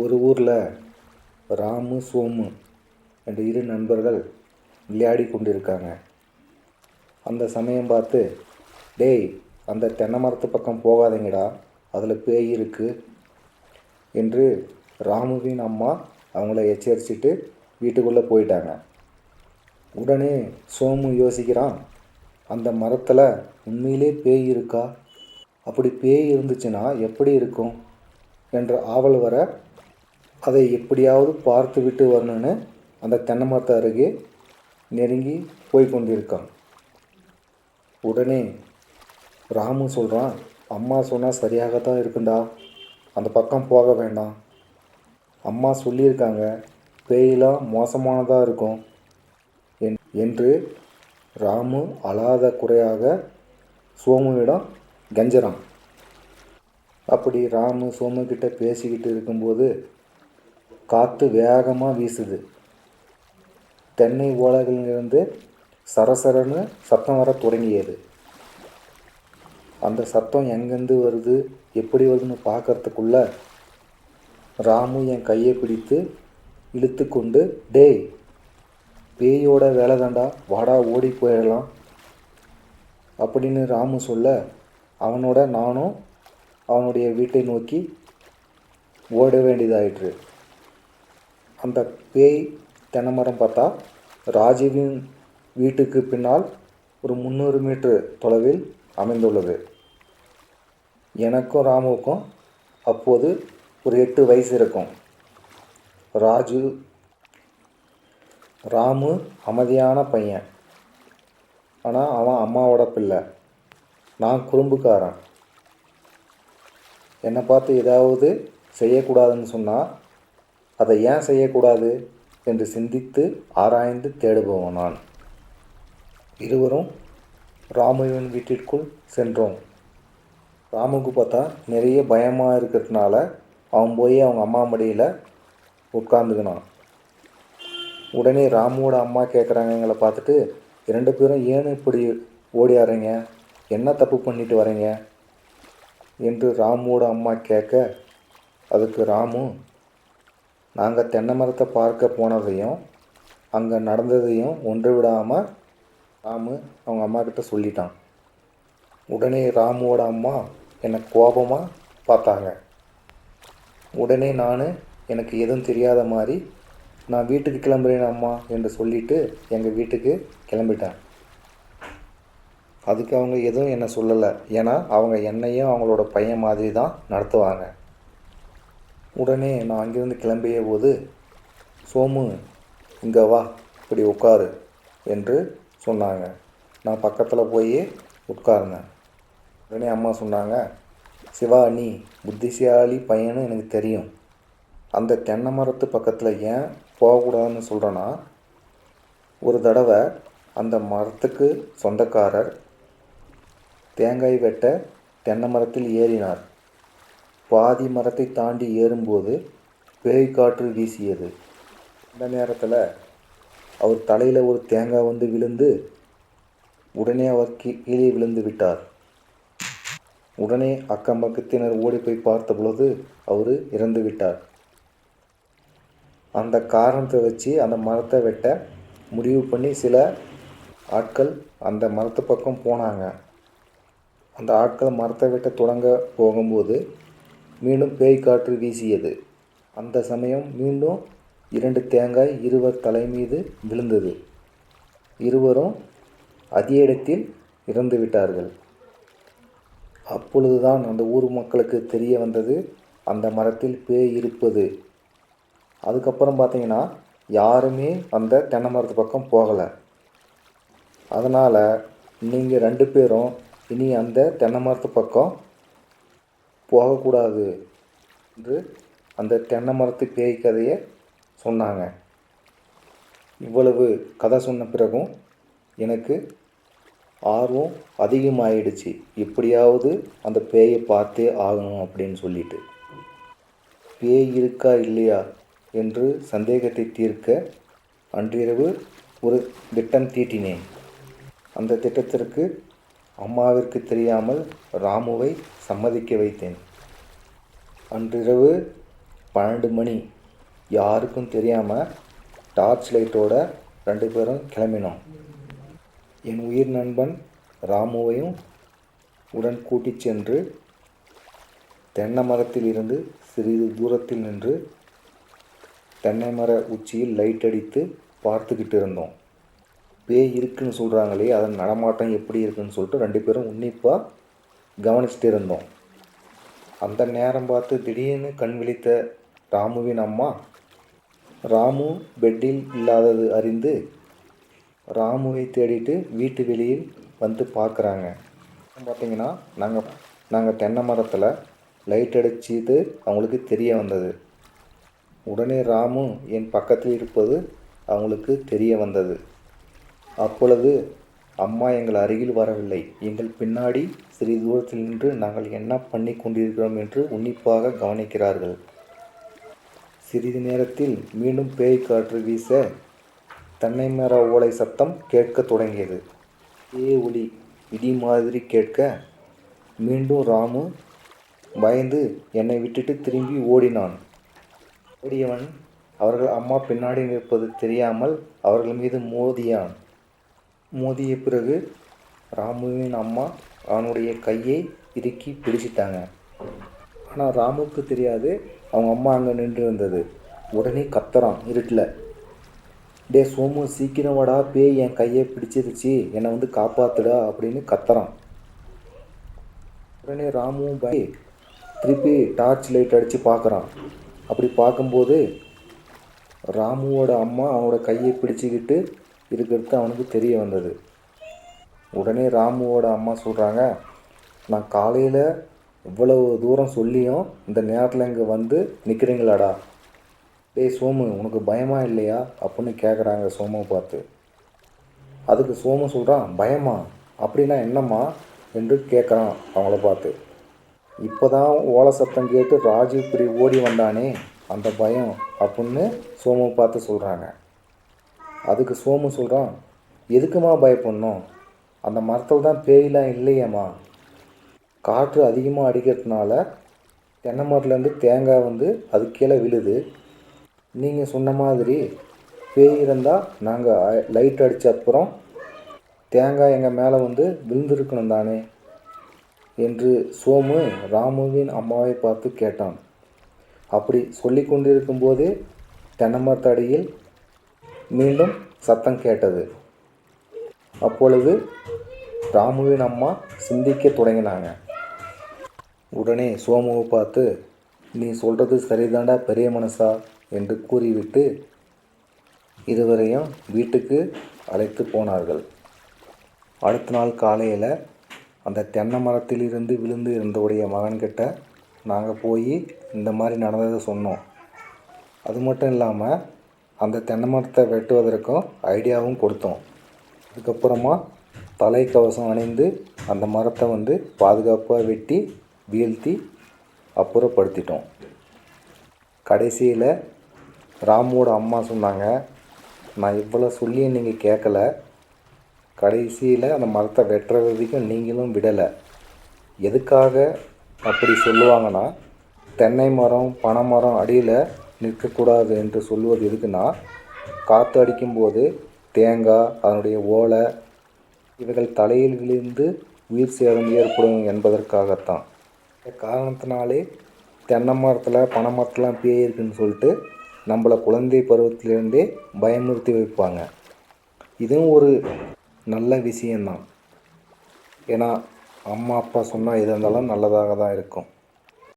ஒரு ஊரில் ராமு சோமு என்ற இரு நண்பர்கள் விளையாடி கொண்டிருக்காங்க. அந்த சமயம் பார்த்து டேய் அந்த தென்னை மரத்து பக்கம் போகாதீங்கடா அதில் பேய் இருக்குது என்று ராமுவின் அம்மா அவங்கள எச்சரிச்சிட்டு வீட்டுக்குள்ளே போயிட்டாங்க. உடனே சோமு யோசிக்கிறான் அந்த மரத்தில் உண்மையிலே பேய் இருக்கா? அப்படி பேய் இருந்துச்சுன்னா எப்படி இருக்கும்? என்ற ஆவல் வர அதை எப்படியாவது பார்த்து விட்டு வரணும்னு அந்த தென்னைமரத்து அருகே நெருங்கி போய் கொண்டிருக்கான். உடனே ராமு சொல்கிறான் அம்மா சொன்னால் சரியாக தான் இருக்குண்டா அந்த பக்கம் போக வேண்டாம். அம்மா சொல்லியிருக்காங்க பேயெலாம் மோசமானதாக இருக்கும் என்- என்று ராமு அழாத குறையாக சோமுவிடம் கெஞ்சறான். அப்படி ராமு சோமு கிட்ட பேசிக்கிட்டு இருக்கும்போது காற்று வேகமாக வீசுது. தென்னை ஓலைகளிலிருந்து சரசரன்னு சத்தம் வர தொடங்கியது. அந்த சத்தம் எங்கேருந்து வருது எப்படி வருதுன்னு பார்க்கறதுக்குள்ள ராமு என் கையை பிடித்து இழுத்து கொண்டு டேய் பேயோட வேலை தாண்டா வாடா ஓடி போயிடலாம். அப்படின்னு ராமு சொல்ல அவனோட நானும் அவனுடைய வீட்டை நோக்கி ஓட வேண்டியதாயிற்று. அந்த பேய் தென்னைமரம் பார்த்தா ராஜீவின் வீட்டுக்கு பின்னால் ஒரு முந்நூறு மீட்டர் தொலைவில் அமைந்துள்ளது. எனக்கும் ராமுவுக்கும் அப்போது ஒரு எட்டு வயசு இருக்கும். ராஜு ராமு அமைதியான பையன். ஆனால் அவன் அம்மாவோட பிள்ளை. நான் குறும்புக்காரன். என்னை பார்த்து ஏதாவது செய்யக்கூடாதுன்னு சொன்னால் அதை ஏன் செய்யக்கூடாது? என்று சிந்தித்து ஆராய்ந்து தேடுபவன் நான் இருவரும் ராமுவின் வீட்டிற்குள் சென்றோம். ராமுக்கு பார்த்தா நிறைய பயமாக இருக்கிறதுனால அவன் போய் அவங்க அம்மா மடியில் உட்காந்துக்கினான் உடனே ராமுவோட அம்மா கேட்குறாங்க எங்களை பார்த்துட்டு இரண்டு பேரும் ஏன் இப்படி ஓடி வர்றீங்க என்ன தப்பு பண்ணிட்டு வரீங்க என்று ராமுவோட அம்மா கேட்க அதுக்கு ராமு நாங்கள் தென்னை மரத்தை பார்க்க போனதையும் அங்கே நடந்ததையும் ஒன்று விடாமல் ராமு அவங்க அம்மா கிட்ட சொல்லிட்டான். உடனே ராமுவோட அம்மா என்னை கோபமாக பார்த்தாங்க. உடனே நான் எனக்கு எதுவும் தெரியாத மாதிரி நான் வீட்டுக்கு கிளம்புறேன் அம்மா என்று சொல்லிட்டு எங்கள் வீட்டுக்கு கிளம்பிட்டேன். அதுக்கு அவங்க எதுவும் என்னை சொல்லலை. ஏன்னா அவங்க என்னையும் அவங்களோட பையன் மாதிரி தான் நடத்துவாங்க. உடனே நான் அங்கேருந்து கிளம்பிய போது சோமு இங்கே வா இப்படி உட்காரு என்று சொன்னாங்க. நான் பக்கத்தில் போய் உட்கார்ந்தேன். உடனே அம்மா சொன்னாங்க சிவா நீ புத்திசாலி பையன்னு எனக்கு தெரியும். அந்த தென்னை மரத்து பக்கத்தில் ஏன் போகக்கூடாதுன்னு சொல்கிறேன்னா ஒரு தடவை அந்த மரத்துக்கு சொந்தக்காரர் தேங்காய் வெட்ட தென்னை மரத்தில் ஏறினார். பாதி மரத்தை தாண்டி ஏறும்போது பேய் காற்று வீசியது. அந்த நேரத்தில் அவர் தலையில் ஒரு தேங்காய் வந்து விழுந்து உடனே அவர் கீழே விழுந்து விட்டார். உடனே அக்கம் பக்கத்தினர் ஓடி போய் பார்த்த பொழுது அவர் இறந்து விட்டார். அந்த காரணத்தை வச்சு அந்த மரத்தை வெட்ட முடிவு பண்ணி சில ஆட்கள் அந்த மரத்து பக்கம் போனாங்க. அந்த ஆட்கள் மரத்தை வெட்ட தொடங்க போகும்போது மீண்டும் பேய் காற்று வீசியது. அந்த சமயம் மீண்டும் இரண்டு தேங்காய் இருவர் தலை மீது விழுந்தது. இருவரும் அதே இடத்தில் இறந்து விட்டார்கள். அப்பொழுதுதான் அந்த ஊர் மக்களுக்கு தெரிய வந்தது அந்த மரத்தில் பேய் இருப்பது. அதுக்கப்புறம் பார்த்தீங்கன்னா யாருமே அந்த தென்னை மரத்து பக்கம் போகலை. அதனால் நீங்கள் ரெண்டு பேரும் இனி அந்த தென்னை மரத்து பக்கம் போகக்கூடாது என்று அந்த தென்னை மரத்து பேய் கதையை சொன்னாங்க. இவ்வளவு கதை சொன்ன பிறகும் எனக்கு ஆர்வம் அதிகமாயிடுச்சு. எப்படியாவது அந்த பேயை பார்த்தே ஆகணும் அப்படின்னு சொல்லிட்டு. பேய் இருக்கா இல்லையா என்று சந்தேகத்தை தீர்க்க அன்றிரவு ஒரு திட்டம் தீட்டினேன். அந்த திட்டத்திற்கு அம்மாவிற்கு தெரியாமல் ராமுவை சம்மதிக்க வைத்தேன். அன்றிரவு பன்னெண்டு மணி. யாருக்கும் தெரியாமல் டார்ச் லைட்டோட ரெண்டு பேரும் கிளம்பினோம். என் உயிர் நண்பன் ராமுவையும் உடன் கூட்டிச் சென்று தென்னை மரத்தில் இருந்து சிறிது தூரத்தில் நின்று தென்னை மர உச்சியில் லைட் அடித்து பார்த்துக்கிட்டு இருந்தோம். பேய் இருக்குன்னு சொல்கிறாங்களே அதன் நடமாட்டம் எப்படி இருக்குன்னு சொல்லிட்டு ரெண்டு பேரும் உன்னிப்பாக கவனிச்சுட்டு இருந்தோம் அந்த நேரம் பார்த்து திடீர்னு கண் விழித்த ராமுவின் அம்மா ராமு பெட்டில் இல்லாதது அறிந்து ராமுவை தேடிட்டு வீட்டு வெளியில் வந்து பார்க்குறாங்க. பார்த்தீங்கன்னா நாங்கள் நாங்கள் தென்னை மரத்தில் லைட் அடிச்சது அவங்களுக்கு தெரிய வந்தது. உடனே ராமு என் பக்கத்தில் இருப்பது அவங்களுக்கு தெரிய வந்தது. அப்பொழுது அம்மா எங்கள் அருகில் வரவில்லை. எங்கள் பின்னாடி சிறிது தூரத்தில் நின்று நாங்கள் என்ன பண்ணி கொண்டிருக்கிறோம்? என்று உன்னிப்பாக கவனிக்கிறார்கள். சிறிது நேரத்தில் மீண்டும் பேய் காற்று வீச தென்னை மர ஓலை சத்தம் கேட்கத் தொடங்கியது. ஏ ஒளி இடி மாதிரி கேட்க மீண்டும் ராமு பயந்து என்னை விட்டுட்டு திரும்பி ஓடினான். ஓடியவன் அவர்கள் அம்மா பின்னாடி நிற்பது தெரியாமல் அவர்கள் மீது மோதியான். மோதிய பிறகு ராமுவின் அம்மா அவனுடைய கையை இறுக்கி பிடிச்சிட்டாங்க. ஆனால் ராமுக்கு தெரியாது அவங்க அம்மா அங்கே நின்று இருந்தது. உடனே கத்துறான் இருட்டில் டே சோமு சீக்கிரம் வாடா பேய் என் கையை பிடிச்சிருச்சு என்னை வந்து காப்பாத்துடா அப்படின்னு கத்துறான். உடனே ராமுவும் பய திருப்பி டார்ச் லைட் அடித்து பார்க்குறான். அப்படி பார்க்கும்போது ராமுவோட அம்மா அவனோட கையை பிடிச்சிக்கிட்டு இருக்கிறது அவனுக்கு தெரிய வந்தது. உடனே ராமுவோட அம்மா சொல்கிறாங்க நான் காலையில் இவ்வளவு தூரம் சொல்லியும் இந்த நேரத்தில் இங்கே வந்து நிற்கிறீங்களாடா டேய் சோமு உனக்கு பயமா இல்லையா? அப்படின்னு கேட்குறாங்க சோமுவை பார்த்து. அதுக்கு சோமு சொல்கிறான் பயமா? அப்படின்னா என்னம்மா? என்று கேட்குறான் அவங்கள பார்த்து. இப்போ தான் ஓலை சத்தம் கேட்டு ராஜீவ் இப்படி ஓடி வந்தானே அந்த பயம்? அப்படின்னு சோமுவை பார்த்து சொல்கிறாங்க அதுக்கு சோமு சொல்கிறான் எதுக்குமா பயப்படணும்? அந்த மரத்தில் தான் பேயெலாம் இல்லையேம்மா. காற்று அதிகமாக அடிக்கிறதுனால தென்னை மரத்துலேருந்து தேங்காய் வந்து அது கீழே விழுது. நீங்கள் சொன்ன மாதிரி பேய் இருந்தால் நாங்கள் லைட் அடித்த அப்புறம் தேங்காய் எங்கள் மேலே வந்து விழுந்திருக்கணும் தானே? என்று சோமு ராமுவின் அம்மாவை பார்த்து கேட்டான். அப்படி சொல்லி கொண்டிருக்கும்போதே தென்னை மரத்தடியில் மீண்டும் சத்தம் கேட்டது. அப்பொழுது ராமுவின் அம்மா சிந்திக்க தொடங்கினாங்க. உடனே சோமுவை பார்த்து நீ சொல்கிறது சரிதாண்டா பெரிய மனசா? என்று கூறிவிட்டு இருவரையும் வீட்டுக்கு அழைத்து போனார்கள். அடுத்த நாள் காலையில் அந்த தென்னை மரத்திலிருந்து விழுந்து இருந்தவுடைய மகன்கிட்ட நாங்கள் போய் இந்த மாதிரி நடந்ததை சொன்னோம். அது மட்டும் இல்லாமல் அந்த தென்னை மரத்தை வெட்டுவதற்கும் ஐடியாவும் கொடுத்தோம். அதுக்கப்புறமா தலைக்கவசம் அணிந்து அந்த மரத்தை வந்து பாதுகாப்பாக வெட்டி வீழ்த்தி அப்புறப்படுத்திட்டோம். கடைசியில் ராமுவோட அம்மா சொன்னாங்க நான் இவ்வளோ சொல்லியும் நீங்கள் கேட்கல கடைசியில் அந்த மரத்தை வெட்டுறதுக்கும் நீங்களும் விடலை. எதுக்காக அப்படி சொல்லுவாங்கன்னா தென்னை மரம் பனை மரம் அடியில் நிற்கக்கூடாது என்று சொல்வது எதுக்குன்னா காற்று அடிக்கும்போது தேங்காய் அதனுடைய ஓலை இவைகள் தலையில் விழுந்து உயிர் சேதம் ஏற்படும் என்பதற்காகத்தான். இந்த காரணத்தினாலே தென்னை மரத்தில் பனை மரத்தெலாம் பேய் இருக்குன்னு சொல்லிட்டு நம்மளை குழந்தை பருவத்திலேருந்தே பயமுறுத்தி வைப்பாங்க. இதுவும் ஒரு நல்ல விஷயந்தான் ஏன்னா அம்மா அப்பா சொன்னால் எது இருந்தாலும் நல்லதாக தான் இருக்கும்.